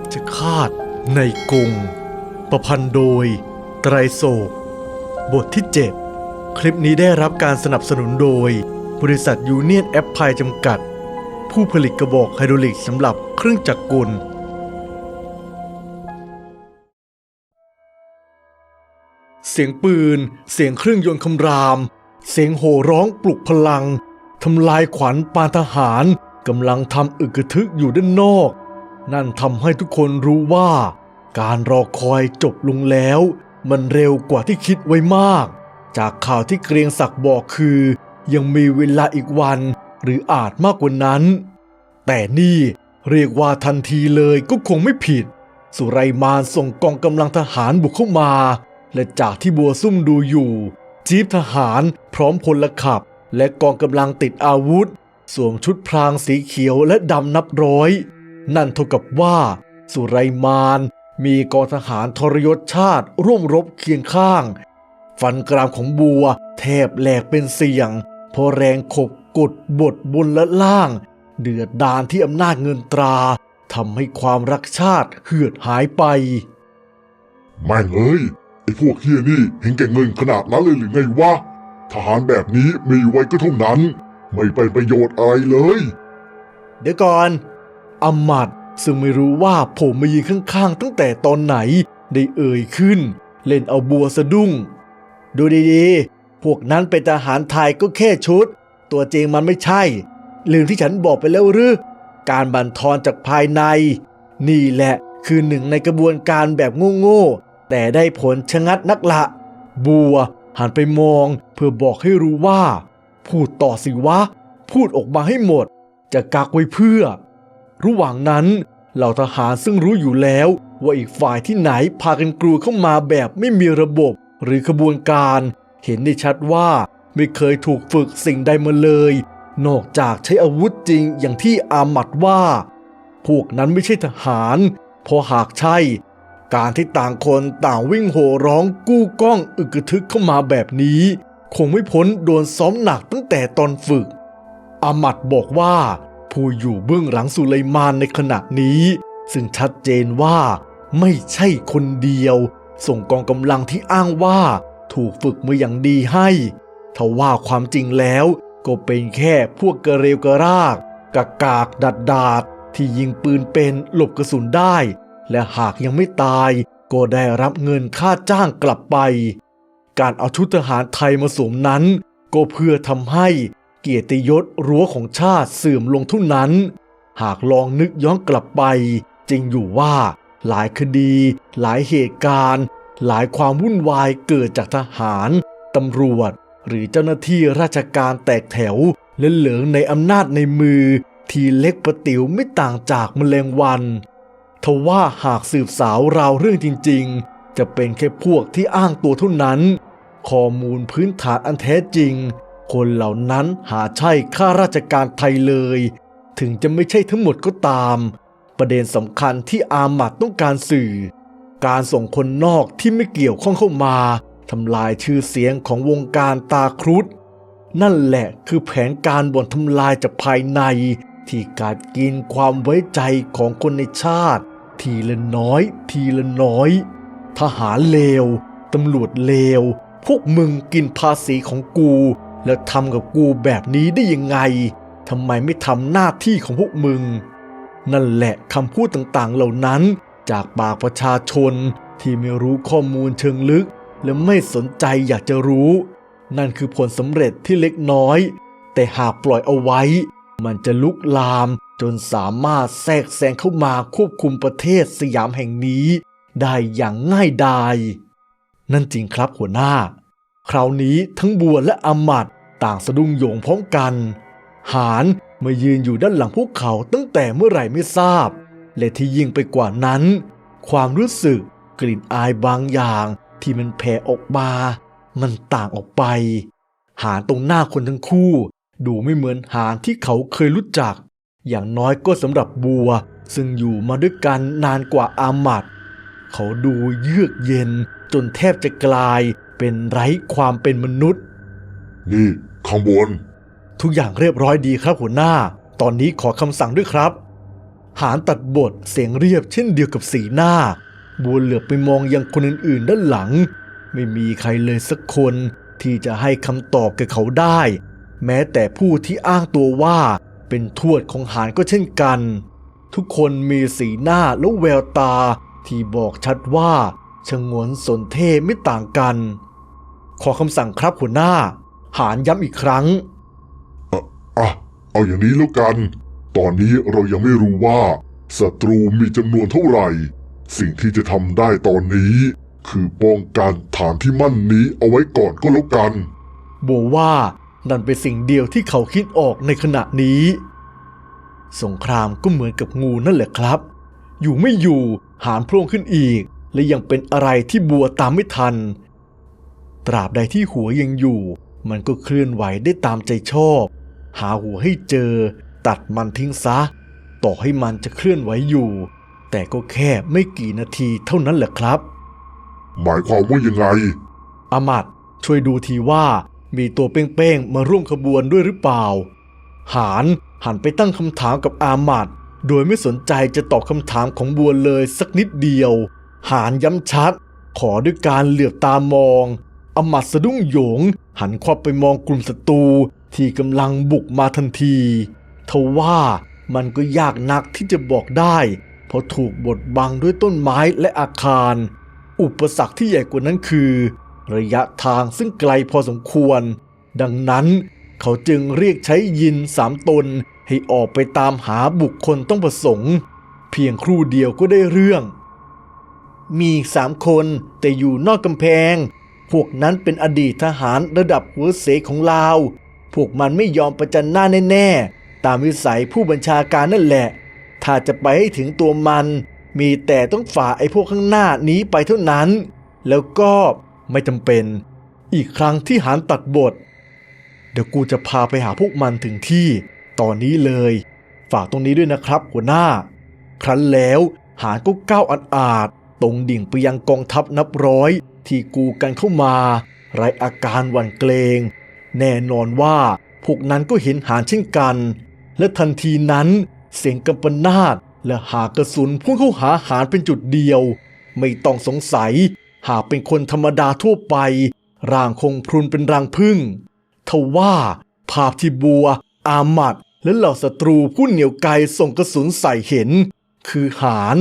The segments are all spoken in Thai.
ชฌฆาตในกรุงประพันธ์โดย ไตรโศก บทที่ 7 คลิปนี้ได้รับการสนับสนุนโดย บริษัทยูเนียนแอปพลายจำกัด ผู้ผลิตกระบอกไฮดรอลิกสำหรับเครื่องจักรกลเสียงปืน เสียงเครื่องยนต์คำราม เสียงโห่ร้องปลุกพลัง ทำลายขวัญปานทหาร กำลังทำอึกกระทึกอยู่ด้านนอก นั่นทำให้ทุกคนรู้ว่า การรอคอยจบลงแล้ว มันเร็วกว่าที่คิดไว้มาก จากข่าวที่เกรียงศักดิ์บอกคือ ยังมีเวลาอีกวัน หรืออาจมากกว่านั้น แต่นี่เรียกว่าทันทีเลยก็คงไม่ผิด สุไรมานส่งกองกำลังทหารบุกเข้ามา และจากที่บัวซุ่มดูอยู่ จีบทหารพร้อมพลขับ และกองกำลังติดอาวุธ สวมชุดพรางสีเขียวและดำนับร้อย นั่นเท่ากับว่า สุไรมานมีกองทหารทรยศชาติร่วมรบเคียงข้าง ฟันกรามของบัวแทบแหลกเป็นเสียงเพราะแรงขบกดบทบนและล่าง เดือดดานที่อำนาจเงินตราทำให้ความรักชาติเหือดหายไป แม่งเอ้ยไอ้พวกเฮียนี่เห็นแก่เงินขนาดนั้นเลยหรือไงวะ ทหารแบบนี้มีไว้ก็เท่านั้น ไม่เป็นประโยชน์อะไรเลย เดี๋ยวก่อน อมัดซึ่งไม่รู้ว่าผมมายืนข้างๆ ตั้งแต่ตอนไหนได้เอ่ยขึ้น เล่นเอาบัวสะดุ้ง ดูดีๆ พวกนั้นเป็นทหารไทยก็แค่ชุด ตัวจริงมันไม่ใช่ ลืมที่ฉันบอกไปแล้วหรือ การบั่นทอนจากภายใน นี่แหละคือหนึ่งในกระบวนการแบบโง่ๆ แต่ได้ผลชะงัดนักละ บัวหันไปมองเพื่อบอกให้รู้ว่า พูดต่อสิวะ พูดออกมาให้หมด จะกักไว้เพื่อ ระหว่างนั้นเหล่าทหารซึ่งรู้อยู่แล้วว่าอีกฝ่ายที่ไหนพากันกรูเข้ามาแบบไม่มีระบบหรือขบวนการ เห็นได้ชัดว่าไม่เคยถูกฝึกสิ่งใดมาเลย นอกจากใช้อาวุธจริงอย่างที่อามัดว่า พวกนั้นไม่ใช่ทหารเพราะหากใช่ การที่ต่างคนต่างวิ่งโห่ร้องกู้กล้องอึกกระทึกเข้ามาแบบนี้ คงไม่พ้นโดนซ้อมหนักตั้งแต่ตอนฝึกอามัดบอกว่า ผู้อยู่เบื้องหลังสุไลมานในขณะนี้ ซึ่งชัดเจนว่าไม่ใช่คนเดียว ส่งกองกำลังที่อ้างว่า ถูกฝึกมาอย่างดีให้ทว่าความจริงแล้วก็เป็นแค่พวกกระเรวกระรากกากากดัดดาดที่ยิงปืนเป็นหลบกระสุนได้ และหากยังไม่ตายก็ได้รับเงินค่าจ้างกลับไป การเอาชุดทหารไทยมาสวมนั้น ก็เพื่อทำให้ เกียรติยศรั้วของชาติเสื่อมลงท่านั้น หากลองนึกย้อนกลับไป จริงอยู่ว่า หลายคดี หลายเหตุการณ์ หลายความวุ่นวายเกิดจากทหาร ตำรวจ หรือเจ้าหน้าที่ราชการแตกแถวและเหลืองในอำนาจในมือ ทีเล็กประติ๋วไม่ต่างจากมแมลงวันทว่าหากสืบสาวราวเรื่องจริง ๆ จะเป็นแค่พวกที่อ้างตัวเท่านั้น ข้อมูลพื้นฐานอันแท้จริง คนเหล่านั้นหาใช่ข้าราชการไทยเลย ถึงจะไม่ใช่ทั้งหมดก็ตาม ประเด็นสำคัญที่อามัดต้องการสื่อ การส่งคนนอกที่ไม่เกี่ยวข้องเข้ามาทำลายชื่อเสียงของวงการตาครุฑนั่นแหละคือแผนการบ่อนทำลายจากภายใน ที่การกินความไว้ใจของคนในชาติ ทีละน้อย ทีละน้อย ทหารเลว ตำรวจเลว พวกมึงกินภาษีของกู แล้วทำกับกูแบบนี้ได้ยังไงทำไมไม่ทำหน้าที่ของพวกมึง นั่นแหละคำพูดต่างๆเหล่านั้น จากปากประชาชนที่ไม่รู้ข้อมูลเชิงลึก และไม่สนใจอยากจะรู้ นั่นคือผลสำเร็จที่เล็กน้อย แต่หากปล่อยเอาไว้ มันจะลุกลามจนสามารถแทรกแซงเข้ามาควบคุมประเทศสยามแห่งนี้ ได้อย่างง่ายดาย นั่นจริงครับหัวหน้า คราวนี้ทั้งบัวและอมัด ต่างสะดุ้งโยงพร้อมกัน หานมายืนอยู่ด้านหลังพวกเขาตั้งแต่เมื่อไหร่ไม่ทราบ และที่ยิ่งไปกว่านั้น ความรู้สึกกลิ่นอายบางอย่างที่มันแผ่ออกมา มันต่างออกไป หานตรงหน้าคนทั้งคู่ ดูไม่เหมือนหานที่เขาเคยรู้จัก อย่างน้อยก็สำหรับบัว ซึ่งอยู่มาด้วยกันนานกว่าอามัดเขาดูเยือกเย็นจนแทบจะกลายเป็นไร้ความเป็นมนุษย์ นี่ข้างบน ทุกอย่างเรียบร้อยดีครับหัวหน้า ตอนนี้ขอคำสั่งด้วยครับ หานตัดบทเสียงเรียบเช่นเดียวกับสีหน้า บัวเหลือบไปมองยังคนอื่นๆด้านหลัง ไม่มีใครเลยสักคนที่จะให้คำตอบแก่เขาได้ แม้แต่ผู้ที่อ้างตัวว่าเป็นทวดของหานก็เช่นกัน ทุกคนมีสีหน้าและแววตาที่บอกชัดว่าชงนสนเทไม่ต่างกัน ขอคำสั่งครับหัวหน้า หานย้ำอีกครั้ง อะ เอาอย่างนี้แล้วกัน ตอนนี้เรายังไม่รู้ว่าศัตรูมีจำนวนเท่าไหร่ สิ่งที่จะทำได้ตอนนี้ คือป้องกันฐานที่มั่นนี้เอาไว้ก่อนก็แล้วกันบัวว่านั่นเป็นสิ่งเดียวที่เขาคิดออกในขณะนี้ สงครามก็เหมือนกับงูนั่นแหละครับ อยู่ไม่อยู่หานโพร่งขึ้นอีก และยังเป็นอะไรที่บัวตามไม่ทัน ตราบใดที่หัวยังอยู่ มันก็เคลื่อนไหวได้ตามใจชอบ หาหัวให้เจอ ตัดมันทิ้งซะ ต่อให้มันจะเคลื่อนไหวอยู่ แต่ก็แค่ไม่กี่นาทีเท่านั้นแหละครับ หมายความว่ายังไง อามัดช่วยดูทีว่ามีตัวเป้งๆมาร่วมขบวนด้วยหรือเปล่า หานหันไปตั้งคำถามกับอามัดโดยไม่สนใจจะตอบคำถามของบัวเลยสักนิดเดียว หานย้ำชัด ขอด้วยการเหลือบตามอง อมัดสะดุ้งโหยง หันควับไปมองกลุ่มศัตรูที่กำลังบุกมาทันทีทว่ามันก็ยากนักที่จะบอกได้ เพราะถูกบดบังด้วยต้นไม้และอาคาร อุปสรรคที่ใหญ่กว่านั้นคือ ระยะทางซึ่งไกลพอสมควร ดังนั้นเขาจึงเรียกใช้ยินสามตนให้ออกไปตามหาบุคคลต้องประสงค์ เพียงครู่เดียวก็ได้เรื่อง มีสามคนแต่อยู่นอกกำแพง พวกนั้นเป็นอดีตทหารระดับหัวเสของลาว พวกมันไม่ยอมประจันหน้าแน่ๆ ตามวิสัยผู้บัญชาการนั่นแหละ ถ้าจะไปให้ถึงตัวมัน มีแต่ต้องฝ่าไอ้พวกข้างหน้านี้ไปเท่านั้น แล้วก็ไม่จำเป็น อีกครั้งที่หานตัดบท เดี๋ยวกูจะพาไปหาพวกมันถึงที่ ตอนนี้เลย ฝากตรงนี้ด้วยนะครับหัวหน้า ครั้นแล้วหานก็ก้าวอัดอาดตรงดิ่งไปยังกองทัพนับร้อย ที่กูกันเข้ามา ไรอาการหวั่นเกรงแน่นอนว่าพวกนั้นก็เห็นหานเช่นกัน และทันทีนั้นเสียงกำปนาตและหากระสุนพุ่งเข้าหาหานเป็นจุดเดียว ไม่ต้องสงสัย หากเป็นคนธรรมดาทั่วไป ร่างคงพรุนเป็นรังพึ่งทว่าภาพที่บัว อามัดและเหล่าศัตรูผู้เหนียวไกลส่งกระสุนใส่เห็น คือหาน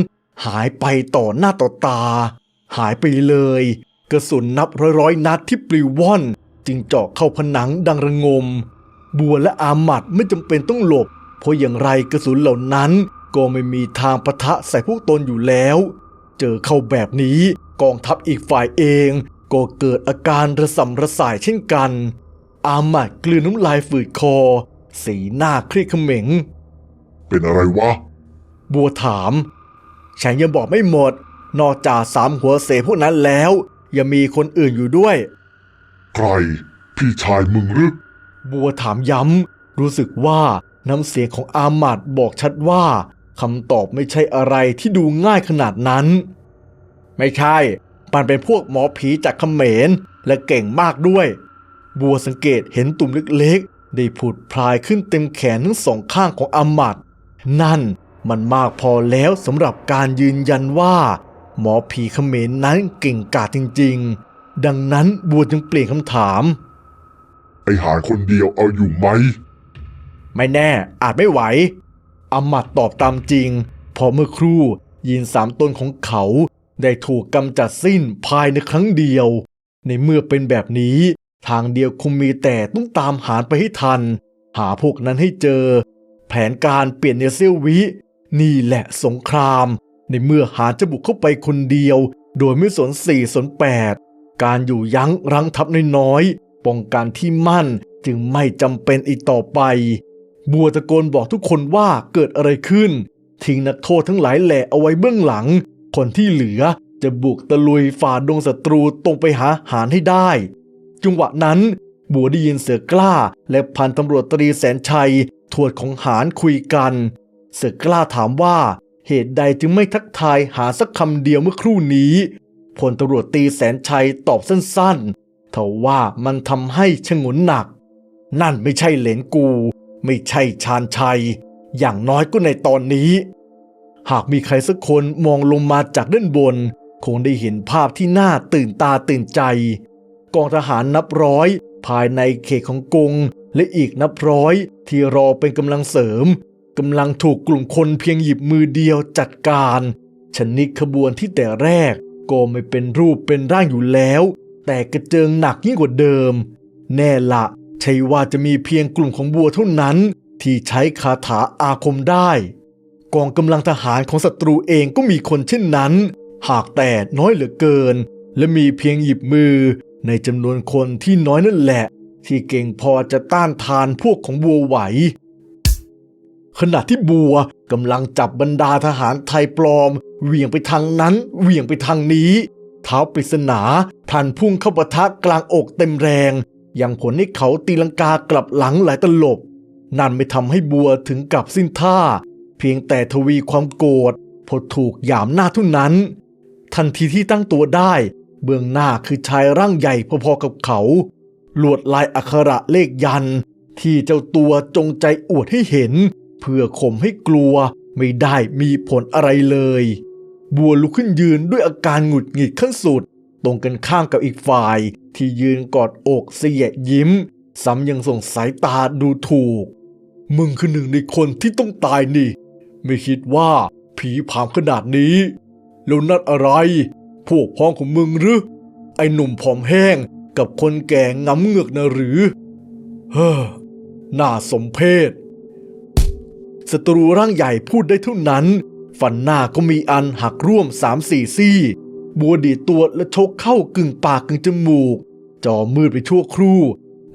หายไปต่อหน้าต่อตา หายไปเลย ระสุนนับร้อยร้อยๆนัดที่ปลิวว่อน จึงเจาะเข้าผนังดังระงม บัวและอามัดไม่จำเป็นต้องหลบ เพราะอย่างไรกระสุนเหล่านั้นก็ไม่มีทางปะทะใส่พวกตนอยู่แล้ว เจอเข้าแบบนี้กองทัพอีกฝ่ายเอง ก็เกิดอาการระสำระสายเช่นกัน อามัดกลืนน้ำลายฝืดคอ สีหน้าเครียดเขม็ง เป็นอะไรวะ บัวถามฉันยังบอกไม่หมด นอกจากสามหัวเสพวกนั้นแล้ว ยังมีคนอื่นอยู่ด้วย ใคร พี่ชายมึงหรือบัวถามย้ำ รู้สึกว่าน้ำเสียงของอามัดบอกชัดว่าคำตอบไม่ใช่อะไรที่ดูง่ายขนาดนั้น ไม่ใช่ มันเป็นพวกหมอผีจากเขมรและเก่งมากด้วย บัวสังเกตเห็นตุ่มเล็กๆ ได้ผุดพลายขึ้นเต็มแขนทั้งสองข้างของอามัดนั่นมันมากพอแล้วสำหรับการยืนยันว่า หมอผีเขมรนั้นเก่งกาจจริง ๆ ดังนั้นบัวจึงเปลี่ยนคำถาม ไอหารคนเดียวเอาอยู่ไหม ไม่แน่อาจไม่ไหวอามัดตอบตามจริง พอเมื่อครู่ยินสามตนของเขาได้ถูกกำจัดสิ้นภายในครั้งเดียว ในเมื่อเป็นแบบนี้ ทางเดียวคงมีแต่ต้องตามหาไปให้ทัน หาพวกนั้นให้เจอ แผนการเปลี่ยนในเซี่ยววิ นี่แหละสงคราม ในเมื่อหาจะบุกเข้าไปคนเดียว โดยไม่สนสี่สนแปดการอยู่ยั้งรั้งทัพน้อยๆป้องกันที่มั่นจึงไม่จำเป็นอีกต่อไป บัวตะโกนบอกทุกคนว่าเกิดอะไรขึ้น ทิ้งนักโทษทั้งหลายแหล่เอาไว้เบื้องหลัง คนที่เหลือจะบุกตะลุยฝ่าดงศัตรูตรงไปหาหารให้ได้ จังหวะนั้น บัวได้ยินเสือกล้า และพันตำรวจตรีแสนชัย ทวดของหารคุยกัน เสือกล้าถามว่า เหตุใดจึงไม่ทักทายหาสักคำเดียวเมื่อครู่นี้พลตำรวจตีแสนชัยตอบสั้นๆทว่ามันทำให้ชงนหนัก นั่นไม่ใช่เหลนกู ไม่ใช่ชาญชัย อย่างน้อยก็ในตอนนี้ หากมีใครสักคนมองลงมาจากด้านบน คงได้เห็นภาพที่น่าตื่นตาตื่นใจ กองทหารนับร้อย ภายในเขตของกงและอีกนับร้อยที่รอเป็นกำลังเสริม กำลังถูกกลุ่มคนเพียงหยิบมือเดียวจัดการ ชนิดขบวนที่แต่แรกก็ไม่เป็นรูปเป็นร่างอยู่แล้ว แต่กระเจิงหนักยิ่งกว่าเดิม แน่ละใช่ว่าจะมีเพียงกลุ่มของบัวเท่านั้น ที่ใช้คาถาอาคมได้ กองกำลังทหารของศัตรูเองก็มีคนเช่นนั้น หากแต่น้อยเหลือเกิน และมีเพียงหยิบมือ ในจำนวนคนที่น้อยนั่นแหละ ที่เก่งพอจะต้านทานพวกของบัวไหว ขณะที่บัวกำลังจับบรรดาทหารไทยปลอมเหวี่ยงไปทางนั้นเหวี่ยงไปทางนี้ เท้าปริศนาพลันพุ่งเข้าปะทะกลางอกเต็มแรง ยังผลให้เขาตีลังกากลับหลังหลายตลบ นั่นไม่ทำให้บัวถึงกับสิ้นท่า เพียงแต่ทวีความโกรธพอถูกหยามหน้าท่านั้น ทันทีที่ตั้งตัวได้ เบื้องหน้าคือชายร่างใหญ่พอๆกับเขา ลวดลายอักขระเลขยัน ที่เจ้าตัวจงใจอวดให้เห็น เพื่อข่มให้กลัวไม่ได้มีผลอะไรเลย บัวลุกขึ้นยืนด้วยอาการหงุดหงิดขั้นสุด ตรงกันข้ามกับอีกฝ่าย ที่ยืนกอดอกเสียยิ้ม ซ้ำยังส่งสายตาดูถูก มึงคือหนึ่งในคนที่ต้องตายนี่ ไม่คิดว่าผีผามขนาดนี้ แล้วนัดอะไร พวกพ้องของมึงหรือ ไอหนุ่มผอมแห้งกับคนแก่งำเงือกนะหรือ เฮ้อ น่าสมเพช ศัตรูร่างใหญ่พูดได้เท่านั้น ฟันหน้าก็มีอันหักร่วมสามสี่ซี่ บัวดีตัวและชกเข้ากึ่งปากกึ่งจมูก จอมืดไปชั่วครู่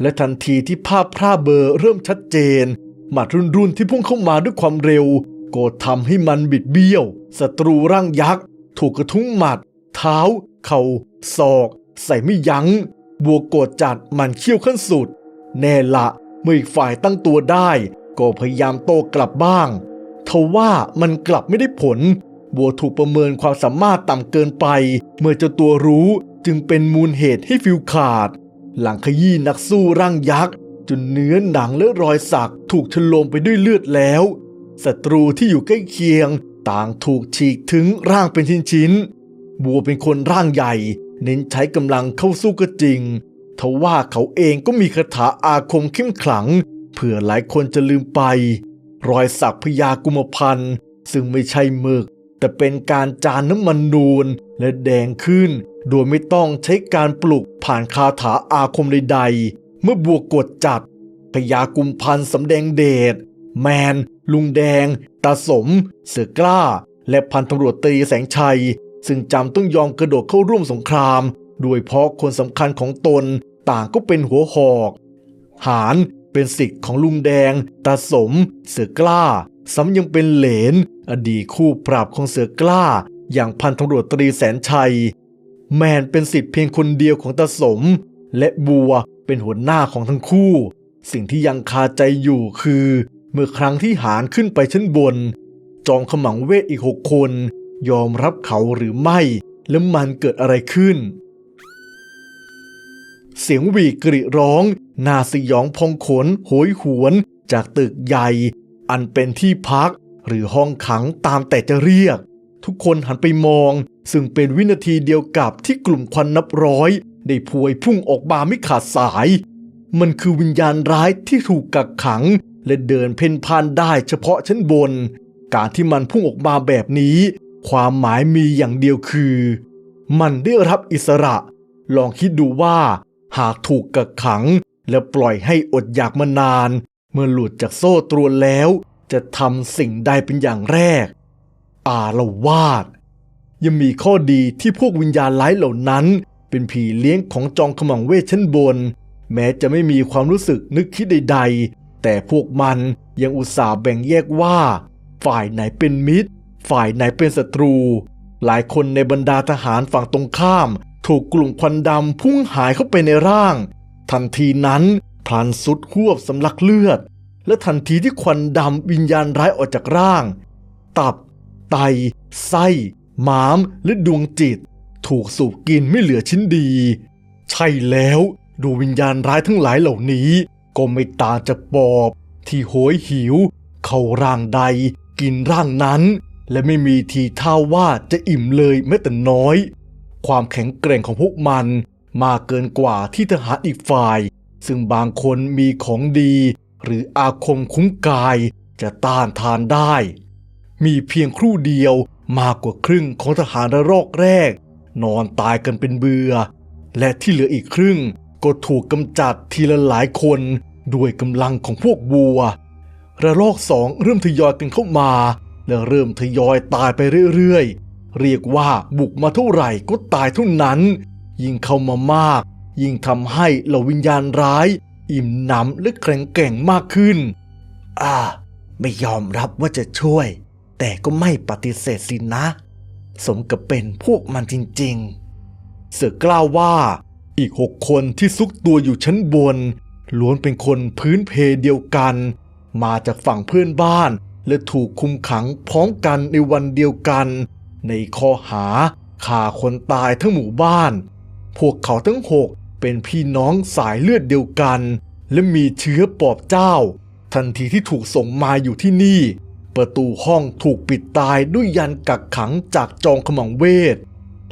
และทันทีที่ภาพพร่าเบลอเริ่มชัดเจน หมัดรุนรุนที่พุ่งเข้ามาด้วยความเร็ว ก็ทำให้มันบิดเบี้ยว ศัตรูร่างยักษ์ ถูกกระทุ้งหมัด เท้า เข่าศอก ใส่ไม่ยัง้ง บัวโกรธจัดมันเขี้ยวขั้นสุด แน่ละเมื่ออีกฝ่ายตั้งตัวได้ ก็พยายามโต้กลับบ้างทว่ามันกลับไม่ได้ผล บัวถูกประเมินความสามารถต่ำเกินไป เมื่อเจ้าตัวรู้จึงเป็นมูลเหตุให้ฟิวขาด หลังขยี้นักสู้ร่างยักษ์ จนเนื้อหนังและรอยสักถูกฉโลมไปด้วยเลือดแล้วศัตรูที่อยู่ใกล้เคียง ต่างถูกฉีกถึงร่างเป็นชิ้นๆบัวเป็นคนร่างใหญ่ เน้นใช้กำลังเข้าสู้ก็จริงทว่าเขาเองก็มีคาถาอาคมเข้มขลัง เผื่อหลายคนจะลืมไป รอยสักพญากุมพันธ์ซึ่งไม่ใช่หมึก แต่เป็นการจานน้ำมันนูนและแดงขึ้น โดยไม่ต้องใช้การปลุกผ่านคาถาอาคมใดๆ เมื่อบวกกดจัดพญากุมพันธ์สำแดงเดชแมน ลุงแดง ตาสม เสือกล้า และพันตำรวจตรีแสงชัย ซึ่งจำต้องยอมกระโดดเข้าร่วมสงครามโดยเพราะคนสำคัญของตนต่างก็เป็นหัวหอก หาร เป็นสิทธิ์ของลุงแดง ตาสม เสือกล้าซ้ำยังเป็นเหลน อดีตคู่ปราบของเสือกล้า อย่างพันตำรวจตรีแสนชัย แมนเป็นสิทธิ์เพียงคนเดียวของตาสม และบัวเป็นหัวหน้าของทั้งคู่ สิ่งที่ยังคาใจอยู่คือ เมื่อครั้งที่หารขึ้นไปชั้นบน จอมขมังเวทอีกหกคน ยอมรับเขาหรือไม่ และมันเกิดอะไรขึ้น เสียงหวีกรีดร้องน่าสยองพองขนโหยหวนจากตึกใหญ่ อันเป็นที่พักหรือห้องขังตามแต่จะเรียก ทุกคนหันไปมอง ซึ่งเป็นวินาทีเดียวกับที่กลุ่มควันนับร้อย ได้พวยพุ่งออกมาไม่ขาดสาย มันคือวิญญาณร้ายที่ถูกกักขัง และเดินเพ่นพ่านได้เฉพาะชั้นบน การที่มันพุ่งออกมาแบบนี้ ความหมายมีอย่างเดียวคือ มันได้รับอิสระ ลองคิดดูว่า หากถูกกักขัง และปล่อยให้อดอยากมานาน เมื่อหลุดจากโซ่ตรวนแล้ว จะทำสิ่งใดเป็นอย่างแรก อาละวาด ยังมีข้อดีที่พวกวิญญาณร้ายเหล่านั้น เป็นผีเลี้ยงของจองขมังเวทชั้นบน แม้จะไม่มีความรู้สึกนึกคิดใด ๆ แต่พวกมันยังอุตส่าห์แบ่งแยกว่า ฝ่ายไหนเป็นมิตร ฝ่ายไหนเป็นศัตรู หลายคนในบรรดาทหารฝั่งตรงข้าม ถูกกลุ่มควันดำพุ่งหายเข้าไปในร่าง ทันทีนั้นพลันสุดหวบสำลักเลือด และทันทีที่ควันดำวิญญาณร้ายออกจากร่าง ตับ ไต ไส้ ม้าม และดวงจิต ถูกสูบกินไม่เหลือชิ้นดี ใช่แล้วดวงวิญญาณร้ายทั้งหลายเหล่านี้ ก็ไม่ต่างจากปอบ ที่โหยหิว เข้าร่างใด กินร่างนั้น และไม่มีทีท่าว่าจะอิ่มเลยแม้แต่น้อย ความแข็งแกร่งของพวกมัน มากเกินกว่าที่ทหารอีกฝ่าย ซึ่งบางคนมีของดี หรืออาคมคุ้มกายจะต้านทานได้ มีเพียงครู่เดียวมากกว่าครึ่งของทหารระลอกแรก นอนตายกันเป็นเบือและที่เหลืออีกครึ่งก็ถูกกำจัดทีละหลายคนด้วยกำลังของพวกวัว ระลอกสองเริ่มทยอยกันเข้ามา และเริ่มทยอยตายไปเรื่อยๆ เรียกว่าบุกมาเท่าไหร่ก็ตายเท่านั้น ยิ่งเข้ามามาก ยิ่งทำให้เหล่าวิญญาณร้าย อิ่มหนำและแข็งแกร่งมากขึ้น อ่า ไม่ยอมรับว่าจะช่วย แต่ก็ไม่ปฏิเสธสินะ สมกับเป็นพวกมันจริงๆ เสือกล่าวว่า อีกหกคนที่ซุกตัวอยู่ชั้นบนล้วนเป็นคนพื้นเพเดียวกัน มาจากฝั่งเพื่อนบ้าน และถูกคุมขังพร้อมกันในวันเดียวกัน ในข้อหาฆ่าคนตายทั้งหมู่บ้าน พวกเขาทั้งหกเป็นพี่น้องสายเลือดเดียวกัน และมีเชื้อปอบเจ้า ทันทีที่ถูกส่งมาอยู่ที่นี่ ประตูห้องถูกปิดตายด้วยยันกักขังจากจองขมังเวท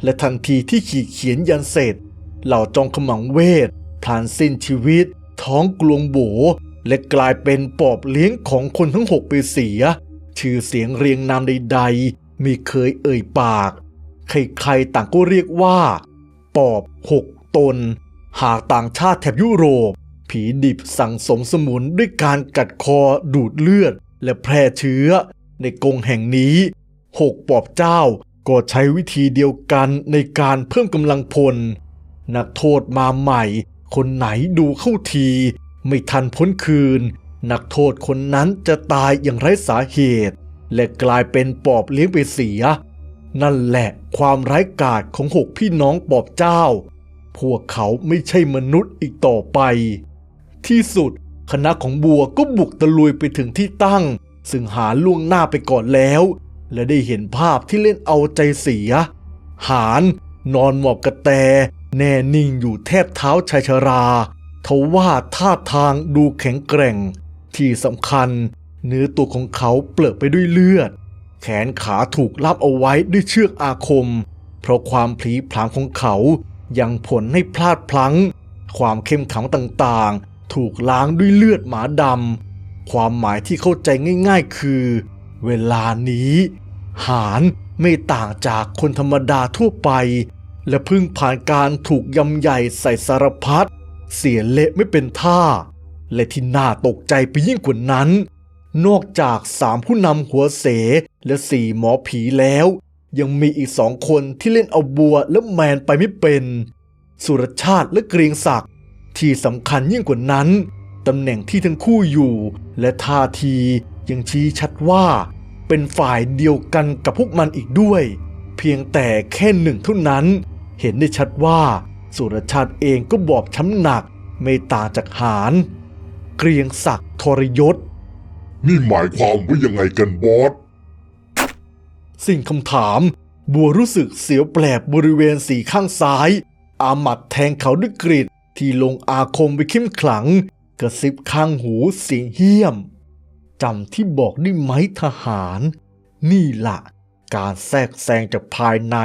และทันทีที่ขีดเขียนยันเสร็จ เหล่าจองขมังเวทพลันสิ้นชีวิต ท้องกลวงโบและกลายเป็นปอบเลี้ยงของคนทั้งหกไปเสีย ชื่อเสียงเรียงนามใดๆ ไม่เคยเอ่ยปาก ใครๆต่างก็เรียกว่า ปอบหกตน หากต่างชาติแถบยุโรป ผีดิบสั่งสมสมุนด้วยการกัดคอดูดเลือด และแพร่เชื้อ ในกงแห่งนี้หกปอบเจ้าก็ใช้วิธีเดียวกันในการเพิ่มกำลังพล นักโทษมาใหม่ คนไหนดูเข้าที ไม่ทันพ้นคืน นักโทษคนนั้นจะตายอย่างไร้สาเหตุ และกลายเป็นปอบเลี้ยงไปเสีย นั่นแหละความร้ายกาจของหกพี่น้องปอบเจ้า พวกเขาไม่ใช่มนุษย์อีกต่อไป ที่สุดคณะของบัวก็บุกตะลุยไปถึงที่ตั้ง ซึ่งหาล่วงหน้าไปก่อนแล้ว และได้เห็นภาพที่เล่นเอาใจเสีย หานนอนหมอบกระแต แน่นิ่งอยู่แทบเท้าชายชราทว่าท่าทางดูแข็งแกร่ง ที่สำคัญ เนื้อตัวของเขาเปลือกไปด้วยเลือด แขนขาถูกล่ามเอาไว้ด้วยเชือกอาคม เพราะความผลีผลามของเขายังผลให้พลาดพลั้ง ความเข้มขังต่างๆ ถูกล้างด้วยเลือดหมาดำ ความหมายที่เข้าใจง่ายๆคือ เวลานี้ หารไม่ต่างจากคนธรรมดาทั่วไป และเพิ่งผ่านการถูกยำใหญ่ใส่สารพัดเสียเละไม่เป็นท่า และที่น่าตกใจไปยิ่งกว่านั้น นอกจากสามผู้นำหัวเสและสี่หมอผีแล้ว ยังมีอีกสองคนที่เล่นเอาบัวและแมนไปไม่เป็น สุรชาติและเกรียงศักดิ์ที่สำคัญยิ่งกว่านั้นตำแหน่งที่ทั้งคู่อยู่ และท่าทียังชี้ชัดว่า เป็นฝ่ายเดียวกันกับพวกมันอีกด้วย เพียงแต่แค่หนึ่งเท่านั้น เห็นได้ชัดว่า สุรชาติเองก็บอบช้ำหนัก ไม่ต่างจากหารเกรียงศักดิ์ทรยศ นี่หมายความว่ายังไงกันบอส สิ่งคำถาม บัวรู้สึกเสียวแปลบบริเวณสีข้างซ้าย อาหมัดแทงเขาด้วยกรีดที่ลงอาคมไปเข้มขลัง กระซิบข้างหูเสียงเหี้ยมจำที่บอกได้ไหมทหาร นี่ละ การแทรกแซงจากภายใน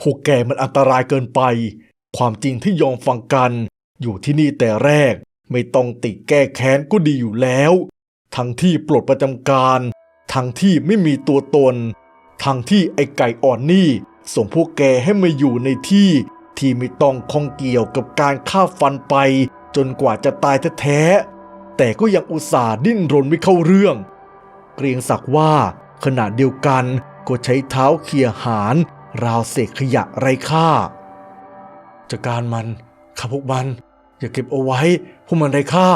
พวกแกมันอันตรายเกินไป ความจริงที่ยอมฟังกัน อยู่ที่นี่แต่แรก ไม่ต้องติดแก้แค้นก็ดีอยู่แล้ว ทั้งที่ปลดประจำการ ทั้งที่ไม่มีตัวตน ทั้งที่ไอ้ไก่อ่อนนี่ ส่งพวกแกให้มาอยู่ในที่ที่ไม่ต้องข้องเกี่ยวกับการฆ่าฟันไป จนกว่าจะตายแท้ๆแต่ก็ยังอุตส่าห์ดิ้นรนไม่เข้าเรื่อง เกรียงศักดิ์ว่าขณะเดียวกันก็ใช้เท้าเขี่ยหาร ราวเศษขยะไร้ค่าจัดการมันขับพวกมัน อย่าเก็บเอาไว้พวกมันไร้ค่า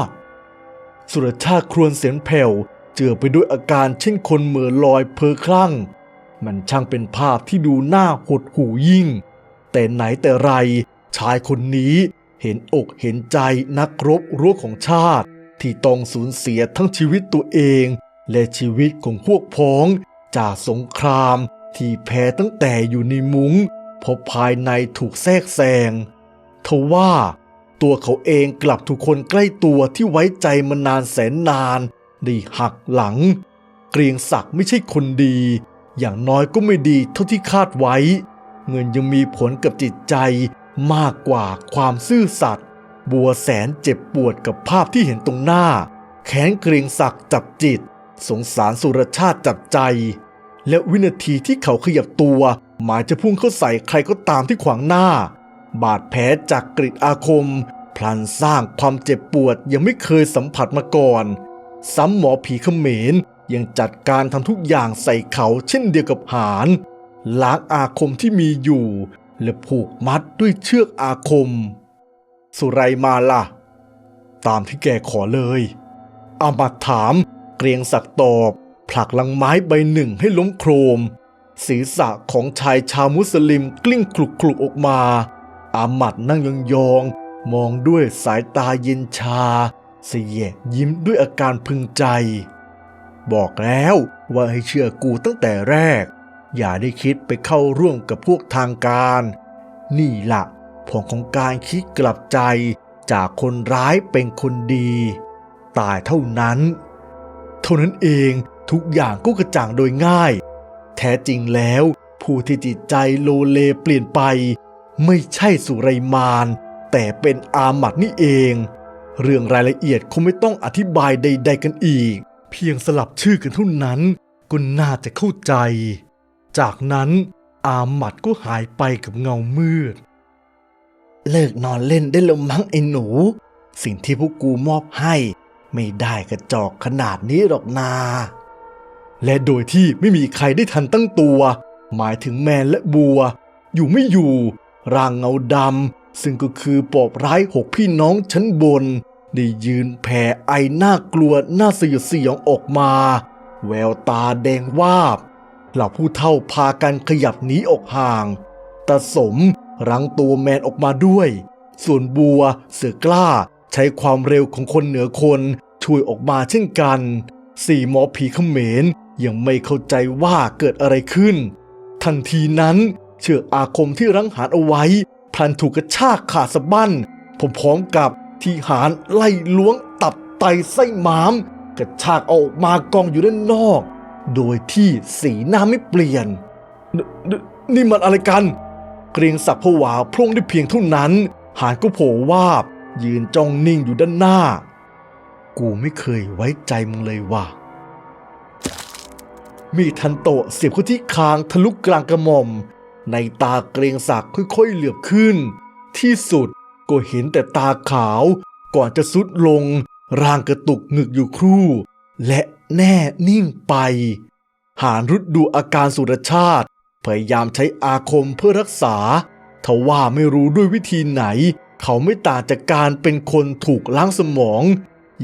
สุรชาติครวญเสียงแผ่วเจือไปด้วยอาการเช่นคนเหม่อลอยเพ้อคลั่ง มันช่างเป็นภาพที่ดูหน่าหดหูยิ่ง แต่ไหนแต่ไร ชายคนนี้เห็นอกเห็นใจนักรบรั้วของชาติ ที่ต้องสูญเสียทั้งชีวิตตัวเอง และชีวิตของพวกพ้องจากสงครามที่แพ้ตั้งแต่อยู่ในมุง้งพราะภายในถูกแทรกแซงทว่า ตัวเขาเองกลับถูกคนใกล้ตัวที่ไว้ใจมานานแสนนานได้หักหลัง เกรียงศักดิ์ไม่ใช่คนดี อย่างน้อยก็ไม่ดีเท่าที่คาดไว้ เงินยังมีผลกับจิตใจมากกว่าความซื่อสัตย์บัวแสนเจ็บปวดกับภาพที่เห็นตรงหน้าแค้นเกรียงศักดิ์จับจิต สงสารสุรชาติจับใจ และวินาทีที่เขาขยับตัว หมายจะพุ่งเข้าใส่ใครก็ตามที่ขวางหน้า บาดแผลจากกริดอาคม พลันสร้างความเจ็บปวดยังไม่เคยสัมผัสมาก่อน ซ้ำหมอผีเขมรยังจัดการทำทุกอย่างใส่เขาเช่นเดียวกับหารล้างอาคมที่มีอยู่ และผูกมัดด้วยเชือกอาคม สุไรมาล่ะ ตามที่แกขอเลยอามัดถามเกรียงศักตอบ ผลักลังไม้ใบหนึ่งให้ล้มโครม ศีรษะของชายชาวมุสลิมกลิ้งคลุกคลุกๆออกมา อามัดนั่งยองๆ มองด้วยสายตาเย็นชา เสียยิ้มด้วยอาการพึงใจ บอกแล้วว่าให้เชื่อกูตั้งแต่แรก อย่าได้คิดไปเข้าร่วมกับพวกทางการ นี่ละผลของการคิดกลับใจจากคนร้ายเป็นคนดี ตายเท่านั้น เท่านั้นเองทุกอย่างก็กระจ่างโดยง่าย แท้จริงแล้ว ผู้ที่จิตใจโลเลเปลี่ยนไป ไม่ใช่สุไรมาน แต่เป็นอาหมัดนี่เอง เรื่องรายละเอียดคงไม่ต้องอธิบายใด ๆ กันอีก เพียงสลับชื่อกันเท่านั้นก็น่าจะเข้าใจ จากนั้นอาหมัดก็หายไปกับเงามืด เลิกนอนเล่นได้แล้วมั้งไอ้หนู สิ่งที่พวกกูมอบให้ ไม่ได้กระจอกขนาดนี้หรอกนา และโดยที่ไม่มีใครได้ทันตั้งตัว หมายถึงแมนและบัว อยู่ไม่อยู่ ร่างเงาดำซึ่งก็คือปอบร้ายหกพี่น้องชั้นบน ได้ยืนแผ่ไอหน่ากลัวหน่าสยดสยองออกมา แววตาแดงวาบ เหล่าผู้เฒ่าพากันขยับหนีออกห่างตาสมรั้งตัวแมนออกมาด้วย ส่วนบัวเสือกล้าใช้ความเร็วของคนเหนือคนช่วยออกมาเช่นกัน สี่หมอผีเขมรยังไม่เข้าใจว่าเกิดอะไรขึ้น ทันทีนั้น เชือกอาคมที่รั้งหารเอาไว้ พลันถูกกระชากขาดสะบั้นผมพร้อมกับที่หารไล่ล้วงตับไตไส้หมาม กระชากออกมากองอยู่ด้านนอก โดยที่สีหน้าไม่เปลี่ยนนนนี่มันอะไรกัน เกรียงศักดิ์ผวาพร่งได้เพียงเท่านั้น หานก็โผล่วาบ ยืนจ้องนิ่งอยู่ด้านหน้า กูไม่เคยไว้ใจมึงเลยว่ะมีทันโตเสียบเข้าที่คางทะลุกลางกระหม่อม ในตาเกรียงศักดิ์ค่อยๆเหลือบขึ้น ที่สุดก็เห็นแต่ตาขาวก่อนจะสุดลง ร่างกระตุกหงึกอยู่ครู่ และแน่นิ่งไป หารรุดดูอาการสุรชาติ พยายามใช้อาคมเพื่อรักษาทว่าไม่รู้ด้วยวิธีไหน เขาไม่ต่างจากการเป็นคนถูกล้างสมอง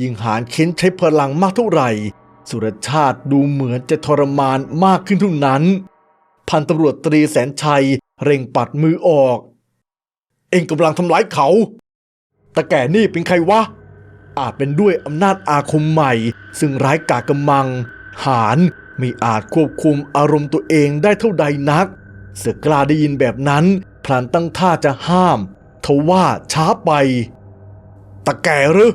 ยิ่งหารเค้นใช้พลังมากเท่าไหร่ สุรชาติดูเหมือนจะทรมานมากขึ้นท่านั้น พันตำรวจตรีแสนชัย เร่งปัดมือออก เองกำลังทำร้ายเขาตะแก่นี่เป็นใครวะ อาจเป็นด้วยอำนาจอาคมใหม่ ซึ่งร้ายกาจกำมัง หารไม่อาจควบคุมอารมณ์ตัวเองได้เท่าใดนัก เสือกล้าได้ยินแบบนั้น พลันตั้งท่าจะห้าม ทว่าช้าไปตะแก่หรือ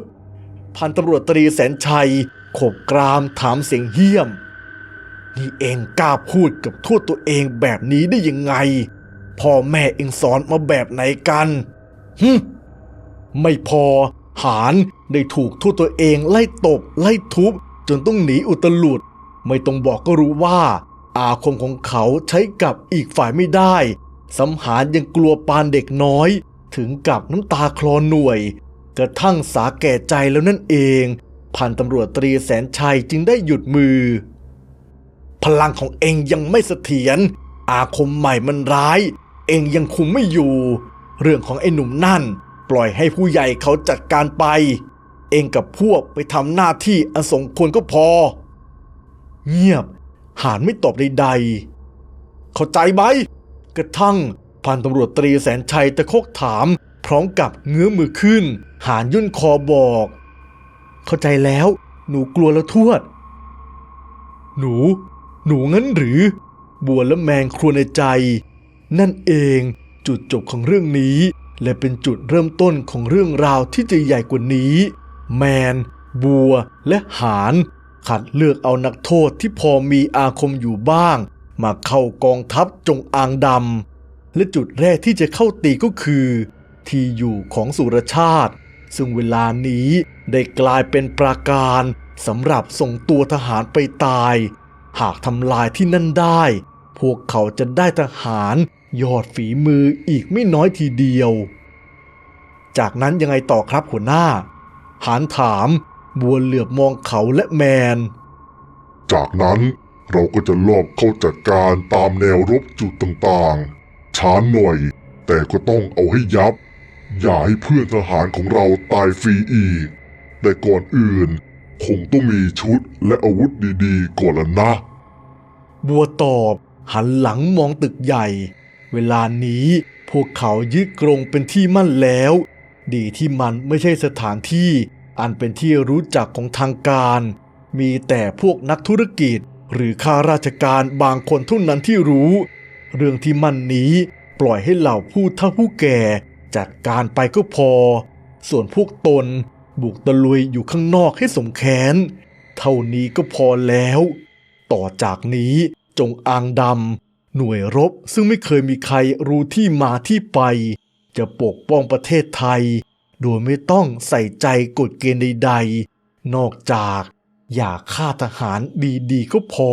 พันตำรวจตรีแสนชัยขบกรามถามเสียงเหี้ยม นี่เองกล้าพูดกับทวดตัวเองแบบนี้ได้ยังไง พ่อแม่เองสอนมาแบบไหนกันฮึมไม่พอ หารได้ถูกทวดตัวเองไล่ตบ ไล่ทุบ จนต้องหนีอุตลุด ไม่ต้องบอกก็รู้ว่า อาคมของเขาใช้กับอีกฝ่ายไม่ได้สัมหารยังกลัวปานเด็กน้อย ถึงกับน้ำตาคลอหน่วย กระทั่งสาแก่ใจแล้วนั่นเอง พันตำรวจตรีแสนชัยจึงได้หยุดมือ พลังของเองยังไม่เสถียร อาคมใหม่มันร้าย เองยังคุมไม่อยู่ เรื่องของไอ้หนุ่มนั่น ปล่อยให้ผู้ใหญ่เขาจัดการไป เองกับพวกไปทำหน้าที่อสมควรก็พอ เงียบ หานไม่ตอบใดๆ เข้าใจไหมกระทั่งพันตำรวจตรีแสนชัยตะโคกถาม พร้อมกับเงื้อมือขึ้น หานยื่นคอบอก เข้าใจแล้ว หนูกลัวแล้วทวด หนู หนูงั้นหรือ บัวและแมงครวญในใจ นั่นเองจุดจบของเรื่องนี้ และเป็นจุดเริ่มต้นของเรื่องราวที่จะใหญ่กว่านี้ แมน บัวและหานขัดเลือกเอานักโทษที่พอมีอาคมอยู่บ้าง มาเข้ากองทัพจงอางดำและจุดแรกที่จะเข้าตีก็คือ ที่อยู่ของสุรชาติ ซึ่งเวลานี้ได้กลายเป็นปราการสำหรับส่งตัวทหารไปตาย หากทำลายที่นั่นได้ พวกเขาจะได้ทหารยอดฝีมืออีกไม่น้อยทีเดียว จากนั้นยังไงต่อครับหัวหน้า หานถาม บัวเหลือบมองเขาและแมน จากนั้นเราก็จะลอบเข้าจัดการตามแนวรบจุดต่างๆ ช้าหน่อย แต่ก็ต้องเอาให้ยับ อย่าให้เพื่อนทหารของเราตายฟรีอีก แต่ก่อนอื่น คงต้องมีชุดและอาวุธดีๆ ก่อนละนะ บัวตอบหันหลังมองตึกใหญ่ เวลานี้พวกเขายึดกรงเป็นที่มั่นแล้ว ดีที่มันไม่ใช่สถานที่ อันเป็นที่รู้จักของทางการ มีแต่พวกนักธุรกิจ หรือข้าราชการบางคนเท่านั้นที่รู้ เรื่องที่มั่นนี้ปล่อยให้เหล่าผู้เฒ่าผู้แก่จัดการไปก็พอ ส่วนพวกตน บุกตะลุยอยู่ข้างนอกให้สมแค้น เท่านี้ก็พอแล้ว ต่อจากนี้จงอางดำหน่วยรบซึ่งไม่เคยมีใครรู้ที่มาที่ไป จะปกป้องประเทศไทย โดยไม่ต้องใส่ใจกฎเกณฑ์ใดๆ นอกจากอย่าฆ่าทหารดีๆก็พอ